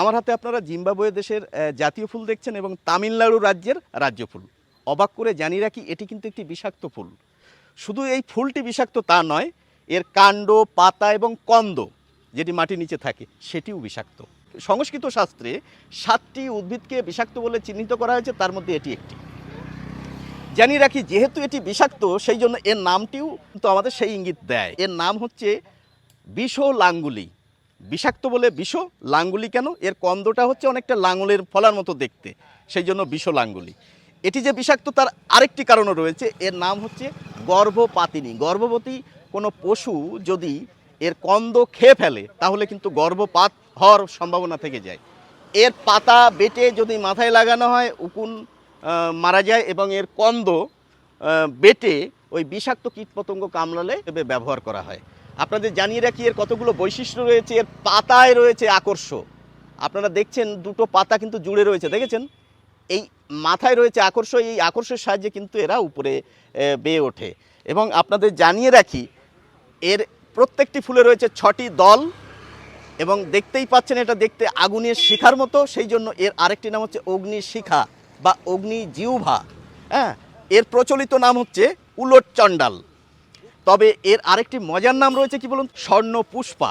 আমার হাতে আপনারা জিম্বাবুয়ে দেশের জাতীয় ফুল দেখছেন এবং তামিলনাড়ু রাজ্যের রাজ্য ফুল। অবাক করে জানি রাখি, এটি কিন্তু একটি বিষাক্ত ফুল। শুধু এই ফুলটি বিষাক্ত তা নয়, এর কাণ্ড, পাতা এবং কন্দ যেটি মাটির নিচে থাকে, সেটিও বিষাক্ত। সংস্কৃত শাস্ত্রে সাতটি উদ্ভিদকে বিষাক্ত বলে চিহ্নিত করা হয়েছে, তার মধ্যে এটি একটি। জানি রাখি, যেহেতু এটি বিষাক্ত, সেই জন্য এর নামটিও কিন্তু আমাদের সেই ইঙ্গিত দেয়। এর নাম হচ্ছে বিষ লাঙ্গুলি বিষাক্ত বলে বিষ লাঙ্গুলি কেন? এর কন্দটা হচ্ছে অনেকটা লাঙলের ফলার মতো দেখতে, সেই জন্য বিষ লাঙ্গুলি। এটি যে বিষাক্ত, তার আরেকটি কারণও রয়েছে, এর নাম হচ্ছে গর্ভপাতিনী। গর্ভবতী কোনো পশু যদি এর কন্দ খেয়ে ফেলে, তাহলে কিন্তু গর্ভপাত হওয়ার সম্ভাবনা থেকে যায়। এর পাতা বেটে যদি মাথায় লাগানো হয়, উকুন মারা যায় এবং এর কন্দ বেটে ওই বিষাক্ত কীটপতঙ্গ কামড়ালে ব্যবহার করা হয়। আপনাদের জানিয়ে রাখি, এর কতগুলো বৈশিষ্ট্য রয়েছে, এর পাতায় রয়েছে আকর্ষ আপনারা দেখছেন দুটো পাতা কিন্তু জুড়ে রয়েছে, দেখেছেন? এই মাথায় রয়েছে আকর্ষ এই আকর্ষের সাহায্যে কিন্তু এরা উপরে বেয়ে ওঠে। এবং আপনাদের জানিয়ে রাখি, এর প্রত্যেকটি ফুলে রয়েছে ছটি দল, এবং দেখতেই পাচ্ছেন এটা দেখতে আগুনের শিখার মতো, সেই জন্য এর আরেকটি নাম হচ্ছে অগ্নি শিখা বা অগ্নি জিউভা হ্যাঁ এর প্রচলিত নাম হচ্ছে উলট চণ্ডাল তবে এর আরেকটি মজার নাম রয়েছে কি বলুন? স্বর্ণ পুষ্পা।